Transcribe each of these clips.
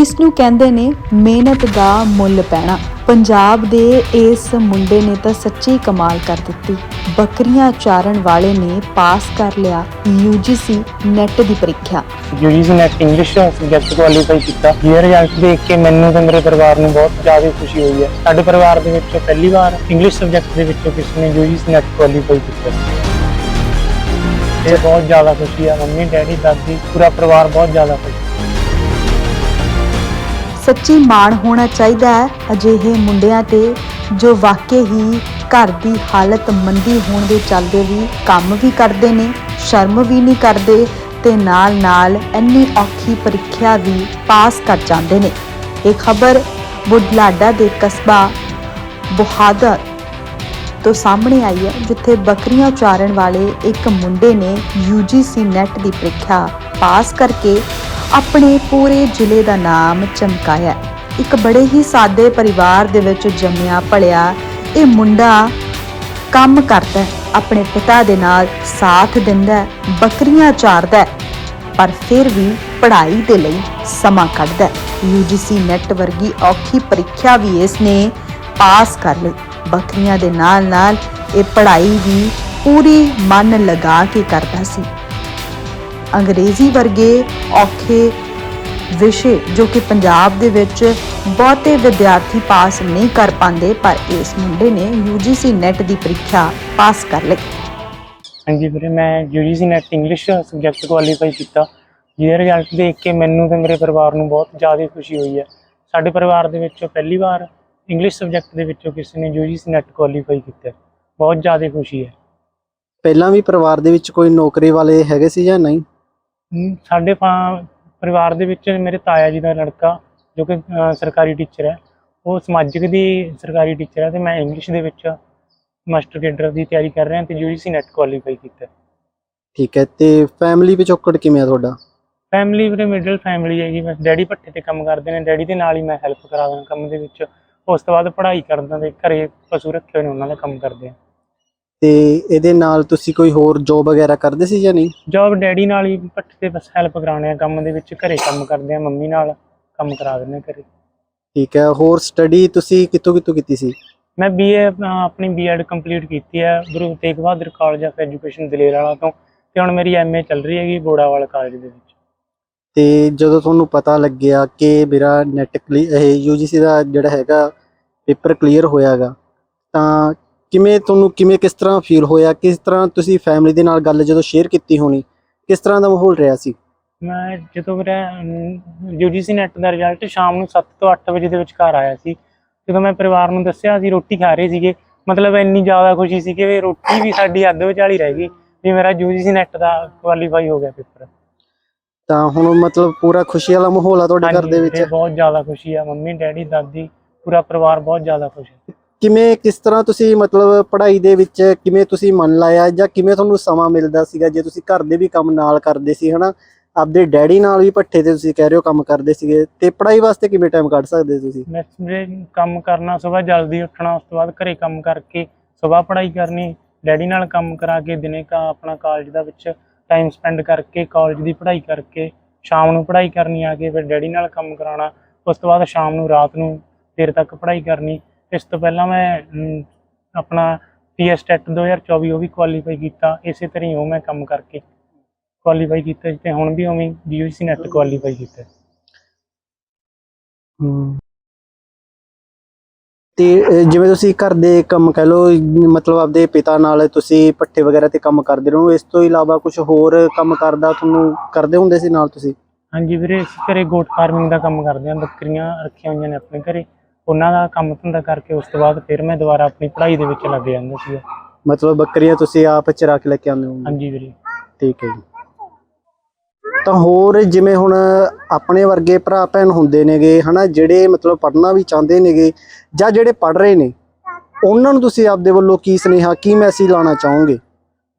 ਇਸ ਨੂੰ ਕਹਿੰਦੇ ਨੇ ਮਿਹਨਤ ਦਾ ਮੁੱਲ ਪੈਣਾ। ਪੰਜਾਬ ਦੇ ਇਸ ਮੁੰਡੇ ਨੇ ਤਾਂ ਸੱਚੀ ਕਮਾਲ ਕਰ ਦਿੱਤੀ। ਬੱਕਰੀਆਂ ਚਾਰਨ ਵਾਲੇ ਨੇ ਪਾਸ ਕਰ ਲਿਆ UGC ਨੈਟ ਦੀ ਪ੍ਰੀਖਿਆ। UGC net English subject qualify ਕੀਤਾ। ਇਹ ਰਿਜ਼ਲਟ ਦੇਖ ਕੇ ਮੈਨੂੰ ਤੇ ਮੇਰੇ ਪਰਿਵਾਰ ਨੂੰ ਬਹੁਤ ਜ਼ਿਆਦਾ ਖੁਸ਼ੀ ਹੋਈ ਹੈ। ਸਾਡੇ ਪਰਿਵਾਰ ਦੇ ਵਿੱਚ ਪਹਿਲੀ ਵਾਰ ਇੰਗਲਿਸ਼ ਸਬਜੈਕਟ ਦੇ ਵਿੱਚੋਂ ਕਿਸੇ ਨੇ ਯੂਜੀਸੀ ਨੈਟ ਕੁਆਲੀਫਾਈ ਕੀਤਾ। ਇਹ ਬਹੁਤ ਜ਼ਿਆਦਾ ਖੁਸ਼ੀ ਹੈ ਮੰਮੀ, ਡੈਡੀ, ਦਾਦੀ, ਪੂਰਾ ਪਰਿਵਾਰ ਬਹੁਤ ਜ਼ਿਆਦਾ ਖੁਸ਼। ਸੱਚੀ ਮਾਣ ਹੋਣਾ ਚਾਹੀਦਾ ਹੈ। ਅਜਿਹੇ ਮੁੰਡਿਆਂ ਤੇ ਜੋ ਵਾਕਈ ਹੀ ਘਰ ਦੀ ਹਾਲਤ ਮੰਦੀ ਹੋਣ ਦੇ ਚੱਲਦੇ ਵੀ ਕੰਮ ਵੀ ਕਰਦੇ ਨੇ, ਸ਼ਰਮ ਵੀ ਨਹੀਂ ਕਰਦੇ ਤੇ ਨਾਲ-ਨਾਲ ਇੰਨੀ ਔਖੀ ਪ੍ਰੀਖਿਆ ਵੀ ਪਾਸ ਕਰ ਜਾਂਦੇ ਨੇ। ਇਹ ਖਬਰ ਬੁਢਲਾਡਾ ਦੇ ਕਸਬਾ ਬੁਹਾਦਰ ਤੋਂ ਸਾਹਮਣੇ ਆਈ ਹੈ, ਜਿੱਥੇ ਬੱਕਰੀਆਂ ਚਾਰਨ ਵਾਲੇ ਇੱਕ ਮੁੰਡੇ ਨੇ UGC ਨੈਟ ਦੀ ਪ੍ਰੀਖਿਆ ਪਾਸ ਕਰਕੇ ਆਪਣੇ ਪੂਰੇ ਜ਼ਿਲ੍ਹੇ ਦਾ ਨਾਮ ਚਮਕਾਇਆ। ਇੱਕ ਬੜੇ ਹੀ ਸਾਦੇ ਪਰਿਵਾਰ ਦੇ ਵਿੱਚ ਜੰਮਿਆ ਪਲਿਆ ਇਹ ਮੁੰਡਾ ਕੰਮ ਕਰਦਾ ਹੈ, ਆਪਣੇ ਪਿਤਾ ਦੇ ਨਾਲ ਸਾਥ ਦਿੰਦਾ ਹੈ, ਬੱਕਰੀਆਂ ਚਾਰਦਾ ਹੈ, ਪਰ ਫਿਰ ਵੀ ਪੜ੍ਹਾਈ ਦੇ ਲਈ ਸਮਾਂ ਕੱਢਦਾ ਹੈ। UGC ਨੈਟ ਵਰਗੀ ਔਖੀ ਪ੍ਰੀਖਿਆ ਵੀ ਇਸ ਨੇ ਪਾਸ ਕਰ ਲਈ। ਬੱਕਰੀਆਂ ਦੇ ਨਾਲ-ਨਾਲ ਇਹ ਪੜ੍ਹਾਈ ਵੀ ਪੂਰੀ ਮਨ ਲਗਾ ਕੇ ਕਰਦਾ ਸੀ। ਅੰਗਰੇਜ਼ੀ ਵਰਗੇ ਔਖੇ ਵਿਸ਼ੇ ਜੋ ਕਿ ਪੰਜਾਬ ਦੇ ਵਿੱਚ ਬਹੁਤੇ ਵਿਦਿਆਰਥੀ ਪਾਸ ਨਹੀਂ ਕਰ ਪਾਉਂਦੇ ਪਰ ਇਸ ਮੁੰਡੇ ਨੇ UGC ਨੈਟ ਦੀ ਪ੍ਰੀਖਿਆ ਪਾਸ ਕਰ ਲਈ। ਹਾਂਜੀ ਵੀਰੇ ਮੈਂ UGC net English subject qualify ਕੀਤਾ। ਇਹ ਰਿਜ਼ਲਟ ਦੇਖ ਕੇ ਮੈਨੂੰ ਤੇ ਮੇਰੇ ਪਰਿਵਾਰ ਨੂੰ ਬਹੁਤ ਜ਼ਿਆਦਾ ਖੁਸ਼ੀ ਹੋਈ ਹੈ। ਸਾਡੇ ਪਰਿਵਾਰ ਦੇ ਵਿੱਚੋਂ ਪਹਿਲੀ ਵਾਰ ਇੰਗਲਿਸ਼ ਸਬਜੈਕਟ ਦੇ ਵਿੱਚੋਂ ਕਿਸੇ ਨੇ ਯੂਜੀਸੀ ਨੈਟ ਕੁਆਲੀਫਾਈ ਕੀਤਾ। ਬਹੁਤ ਜ਼ਿਆਦਾ ਖੁਸ਼ੀ ਹੈ। ਪਹਿਲਾਂ ਵੀ ਪਰਿਵਾਰ ਦੇ ਵਿੱਚ ਕੋਈ ਨੌਕਰੀ ਵਾਲੇ ਹੈਗੇ ਸੀ ਜਾਂ ਨਹੀਂ? ਸਾਡੇ ਪਰਿਵਾਰ ਦੇ ਵਿੱਚ ਮੇਰੇ ਤਾਇਆ ਜੀ ਦਾ ਲੜਕਾ ਜੋ ਕਿ ਸਰਕਾਰੀ ਟੀਚਰ ਹੈ ਉਹ ਸਮਾਜਿਕ ਦੀ ਸਰਕਾਰੀ ਟੀਚਰ ਹੈ ਤੇ ਮੈਂ ਇੰਗਲਿਸ਼ ਦੇ ਵਿੱਚ ਮਾਸਟਰ ਕੇਡਰ ਦੀ ਤਿਆਰੀ ਕਰ ਰਿਹਾ ਤੇ ਯੂਜੀਸੀ ਨੈਟ ਕੁਆਲੀਫਾਈ ਕੀਤਾ। ਠੀਕ ਹੈ ਤੇ ਫੈਮਿਲੀ ਪਿਛੋਕੜ ਕਿਵੇਂ ਆ ਤੁਹਾਡਾ? ਫੈਮਿਲੀ ਵੀਰੇ ਮਿਡਲ ਫੈਮਿਲੀ ਹੈਗੀ ਬਸ ਡੈਡੀ ਭੱਠੇ ਤੇ ਕੰਮ ਕਰਦੇ ਨੇ ਡੈਡੀ ਦੇ ਨਾਲ ਹੀ ਮੈਂ ਹੈਲਪ ਕਰਾ ਦਿੰਦਾ ਕੰਮ ਦੇ ਵਿੱਚ। ਉਸ ਤੋਂ ਬਾਅਦ ਪੜ੍ਹਾਈ ਕਰਦਾ ਤੇ ਘਰੇ ਪਸ਼ੂ ਰੱਖੇ ਹੋਏ ਨੇ ਉਹਨਾਂ ਦਾ ਕੰਮ ਕਰਦੇ ਆ। ਤੇ ਇਹਦੇ ਨਾਲ ਤੁਸੀਂ ਕੋਈ ਹੋਰ ਜੋਬ ਵਗੈਰਾ ਕਰਦੇ ਸੀ ਜਾਂ ਨਹੀਂ? ਜੌਬ ਡੈਡੀ ਨਾਲ ਹੀ ਭੱਠੇ ਤੇ ਬਸ ਹੈਲਪ ਕਰਾਉਣੇ ਆ ਕੰਮ ਦੇ ਵਿੱਚ ਘਰੇ ਕੰਮ ਕਰਦੇ ਆ ਮੰਮੀ ਨਾਲ ਕੰਮ ਕਰਾ ਦਿੰਦੇ ਆ ਘਰੇ। ਠੀਕ ਹੈ ਹੋਰ ਸਟੱਡੀ ਤੁਸੀਂ ਕਿੱਥੋਂ ਕਿੱਥੋਂ ਕੀਤੀ ਸੀ? ਮੈਂ ਬੀਏ ਆਪਣੀ ਬੀਐਡ ਕੰਪਲੀਟ ਕੀਤੀ ਹੈ Guru Tegh Bahadur college of education Daler Wala ਤੋਂ ਤੇ ਹੁਣ ਮੇਰੀ ਐਮਏ ਚੱਲ ਰਹੀ ਹੈਗੀ ਬੋੜਾਵਾਲ ਕਾਲਜ ਦੇ ਵਿੱਚ। ਤੇ ਜਦੋਂ ਤੁਹਾਨੂੰ ਪਤਾ ਲੱਗਿਆ ਕਿ ਮੇਰਾ ਨੈਟ ਇਹ ਯੂਜੀਸੀ ਦਾ ਜਿਹੜਾ ਹੈਗਾ ਪੇਪਰ ਕਲੀਅਰ ਹੋਇਆਗਾ ਤਾਂ ਕਿਵੇਂ ਤੁਹਾਨੂੰ ਕਿਵੇਂ ਕਿਸ ਤਰ੍ਹਾਂ ਫੀਲ ਹੋਇਆ? ਕਿਸ ਤਰ੍ਹਾਂ ਤੁਸੀਂ ਫੈਮਿਲੀ ਦੇ ਨਾਲ ਗੱਲ ਜਦੋਂ ਸ਼ੇਅਰ ਕੀਤੀ ਹੋਣੀ ਕਿਸ ਤਰ੍ਹਾਂ ਦਾ ਮਾਹੌਲ ਰਿਹਾ ਸੀ? ਮੈਂ ਜਦੋਂ ਮੇਰਾ ਯੂਜੀਸੀ ਨੈਟ ਦਾ ਰਿਜ਼ਲਟ ਸ਼ਾਮ ਨੂੰ 7 ਤੋਂ 8 ਵਜੇ ਦੇ ਵਿਚਕਾਰ ਆਇਆ ਸੀ। ਜਦੋਂ ਮੈਂ ਪਰਿਵਾਰ ਨੂੰ ਦੱਸਿਆ ਅਸੀਂ ਰੋਟੀ ਖਾ ਰਹੇ ਸੀਗੇ। ਮਤਲਬ ਇੰਨੀ ਜ਼ਿਆਦਾ ਖੁਸ਼ੀ ਸੀ ਕਿ ਵੀ ਰੋਟੀ ਵੀ ਸਾਡੀ ਅੱਧ ਵਿਚਾਲੀ ਰਹਿ ਗਈ ਵੀ ਮੇਰਾ ਯੂਜੀਸੀ ਨੈਟ ਦਾ ਕੁਆਲੀਫਾਈ ਹੋ ਗਿਆ ਪੇਪਰ ਤਾਂ ਹੁਣ ਮਤਲਬ ਪੂਰਾ ਖੁਸ਼ੀ ਵਾਲਾ ਮਾਹੌਲ ਆ ਤੁਹਾਡੇ ਘਰ ਦੇ ਵਿੱਚ? ਬਹੁਤ ਜ਼ਿਆਦਾ ਖੁਸ਼ੀ ਆ ਮੰਮੀ ਡੈਡੀ ਦਾਦੀ ਪੂਰਾ ਪਰਿਵਾਰ ਬਹੁਤ ਜ਼ਿਆਦਾ ਖੁਸ਼ ਹੈ। ਕਿਵੇਂ, ਕਿਸ ਤਰ੍ਹਾਂ ਤੁਸੀਂ ਮਤਲਬ ਪੜ੍ਹਾਈ ਦੇ ਵਿੱਚ ਕਿਵੇਂ ਤੁਸੀਂ ਮਨ ਲਾਇਆ ਜਾਂ ਕਿਵੇਂ ਤੁਹਾਨੂੰ ਸਮਾਂ ਮਿਲਦਾ ਸੀਗਾ ਜੇ ਤੁਸੀਂ ਘਰ ਦੇ ਵੀ ਕੰਮ ਨਾਲ ਕਰਦੇ ਸੀ, ਹਨਾ? ਆਪਦੇ ਡੈਡੀ ਨਾਲ ਵੀ ਭੱਠੇ ਤੇ ਤੁਸੀਂ ਕਹਿ ਰਹੇ ਹੋ ਕੰਮ ਕਰਦੇ ਸੀਗੇ ਤੇ ਪੜ੍ਹਾਈ ਵਾਸਤੇ ਕਿਵੇਂ ਟਾਈਮ ਕੱਢ ਸਕਦੇ ਤੁਸੀਂ? ਮੈਂ ਸਵੇਰੇ ਕੰਮ ਕਰਨਾ ਸਵੇਰ ਜਲਦੀ ਉੱਠਣਾ, ਉਸ ਤੋਂ ਬਾਅਦ ਘਰੇ ਕੰਮ ਕਰਕੇ ਸਵੇਰ ਪੜ੍ਹਾਈ ਕਰਨੀ, ਡੈਡੀ ਨਾਲ ਕੰਮ ਕਰਾ ਕੇ ਦਿਨੇ ਕਾ, ਆਪਣਾ ਕਾਲਜ ਦਾ ਵਿੱਚ ਟਾਈਮ ਸਪੈਂਡ ਕਰਕੇ ਕਾਲਜ ਦੀ ਪੜ੍ਹਾਈ ਕਰਕੇ ਸ਼ਾਮ ਨੂੰ ਪੜ੍ਹਾਈ ਕਰਨੀ ਆ ਕੇ, ਫਿਰ ਡੈਡੀ ਨਾਲ ਕੰਮ ਕਰਾਉਣਾ, ਉਸ ਤੋਂ ਬਾਅਦ ਸ਼ਾਮ ਨੂੰ ਰਾਤ ਨੂੰ ਦੇਰ ਤੱਕ ਪੜ੍ਹਾਈ ਕਰਨੀ ਇਸ ਤੋਂ ਪਹਿਲਾਂ ਮੈਂ ਆਪਣਾ ਪੀਐਸ ਟੈਟ 2024 ਉਹ ਵੀ ਕੁਆਲੀਫਾਈ ਕੀਤਾ ਇਸੇ ਤਰ੍ਹਾਂ ਹੀ ਉਹ ਮੈਂ ਕੰਮ ਕਰਕੇ ਕੁਆਲੀਫਾਈ ਕੀਤਾ ਤੇ ਹੁਣ ਵੀ ਉਵੇਂ ਯੂਜੀਸੀ ਨੈਟ ਕੁਆਲੀਫਾਈ ਕੀਤਾ। ਹਮ। ਤੇ ਜਿਵੇਂ ਤੁਸੀਂ ਘਰ ਦੇ ਕੰਮ ਕਹਿ ਲਓ ਮਤਲਬ ਆਪਦੇ ਪਿਤਾ ਨਾਲ ਤੁਸੀਂ ਪੱਠੇ ਵਗੈਰਾ ਤੇ ਕੰਮ ਕਰਦੇ ਰਹੋ ਇਸ ਤੋਂ ਇਲਾਵਾ ਕੁਝ ਹੋਰ ਕੰਮ ਕਰਦਾ ਤੁਹਾਨੂੰ ਕਰਦੇ ਹੁੰਦੇ ਸੀ ਨਾਲ ਤੁਸੀਂ? ਹਾਂਜੀ ਵੀਰੇ ਅਸੀਂ ਘਰੇ ਗੋਟ ਫਾਰਮਿੰਗ ਦਾ ਕੰਮ ਕਰਦੇ ਹਾਂ ਬੱਕਰੀਆਂ ਰੱਖੀਆਂ ਹੋਈਆਂ ਨੇ ਆਪਣੇ ਘਰੇ। ਉਹਨਾਂ ਦਾ ਕੰਮ ਧੰਦਾ ਕਰਕੇ ਉਸ ਤੋਂ ਬਾਅਦ ਫਿਰ ਮੈਂ ਦੁਬਾਰਾ ਆਪਣੀ ਪੜ੍ਹਾਈ ਦੇ ਵਿੱਚ ਲੱਗ ਜਾਂਦਾ ਸੀ ਮਤਲਬ ਬੱਕਰੀਆਂ ਤੁਸੀਂ ਆਪ ਚਰਾ ਕੇ ਲੈ ਕੇ ਆਉਂਦੇ ਹੋ ਹਾਂਜੀ ਵੀਰੇ। ਠੀਕ ਹੈ ਜੀ। ਤਾਂ ਹੋਰ ਜਿਵੇਂ ਹੁਣ ਆਪਣੇ ਵਰਗੇ ਭਰਾ ਭੈਣ ਹੁੰਦੇ ਨੇਗੇ ਹਨਾ ਜਿਹੜੇ ਮਤਲਬ ਪੜ੍ਹਨਾ ਵੀ ਚਾਹੁੰਦੇ ਨੇਗੇ ਜਾਂ ਜਿਹੜੇ ਪੜ੍ਹ ਰਹੇ ਨੇ ਉਹਨਾਂ ਨੂੰ ਤੁਸੀਂ ਆਪਦੇ ਵੱਲੋਂ ਕੀ ਸੁਨੇਹਾ ਕੀ ਮੈਸੇਜ ਲਾਉਣਾ ਚਾਹੋਗੇ?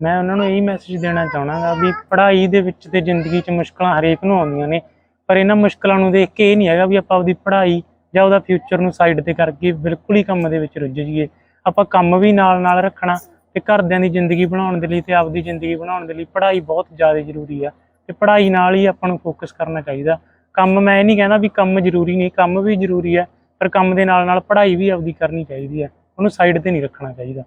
ਮੈਂ ਉਹਨਾਂ ਨੂੰ ਇਹੀ ਮੈਸੇਜ ਦੇਣਾ ਚਾਹਣਾਗਾ ਵੀ ਪੜ੍ਹਾਈ ਦੇ ਵਿੱਚ ਤੇ ਜ਼ਿੰਦਗੀ 'ਚ ਮੁਸ਼ਕਲਾਂ ਹਰੇਕ ਨੂੰ ਆਉਂਦੀਆਂ ਨੇ ਪਰ ਇਹਨਾਂ ਮੁਸ਼ਕਲਾਂ ਨੂੰ ਦੇਖ ਕੇ ਇਹ ਨਹੀਂ ਹੈਗਾ ਵੀ ਆਪਾਂ ਆਪਦੀ ਪੜ੍ਹਾਈ ਜਾਂ ਉਹਦਾ ਫਿਊਚਰ ਨੂੰ ਸਾਈਡ ਤੇ ਕਰਕੇ ਬਿਲਕੁਲ ਹੀ ਕੰਮ ਦੇ ਵਿੱਚ ਰੁੱਝ ਜਾਈਏ। ਆਪਾਂ ਕੰਮ ਵੀ ਨਾਲ ਨਾਲ ਰੱਖਣਾ ਤੇ ਘਰਦਿਆਂ ਦੀ ਜ਼ਿੰਦਗੀ ਬਣਾਉਣ ਦੇ ਲਈ ਤੇ ਆਪਦੀ ਜ਼ਿੰਦਗੀ ਬਣਾਉਣ ਦੇ ਲਈ ਪੜ੍ਹਾਈ ਬਹੁਤ ਜ਼ਿਆਦਾ ਜ਼ਰੂਰੀ ਆ ਤੇ ਪੜ੍ਹਾਈ ਨਾਲ ਹੀ ਆਪਾਂ ਨੂੰ ਫੋਕਸ ਕਰਨਾ ਚਾਹੀਦਾ। ਕੰਮ ਮੈਂ ਇਹ ਨਹੀਂ ਕਹਿੰਦਾ ਵੀ ਕੰਮ ਜ਼ਰੂਰੀ ਨਹੀਂ, ਕੰਮ ਵੀ ਜ਼ਰੂਰੀ ਹੈ ਪਰ ਕੰਮ ਦੇ ਨਾਲ ਨਾਲ ਪੜ੍ਹਾਈ ਵੀ ਆਪਦੀ ਕਰਨੀ ਚਾਹੀਦੀ ਹੈ ਉਹਨੂੰ ਸਾਈਡ ਤੇ ਨਹੀਂ ਰੱਖਣਾ ਚਾਹੀਦਾ।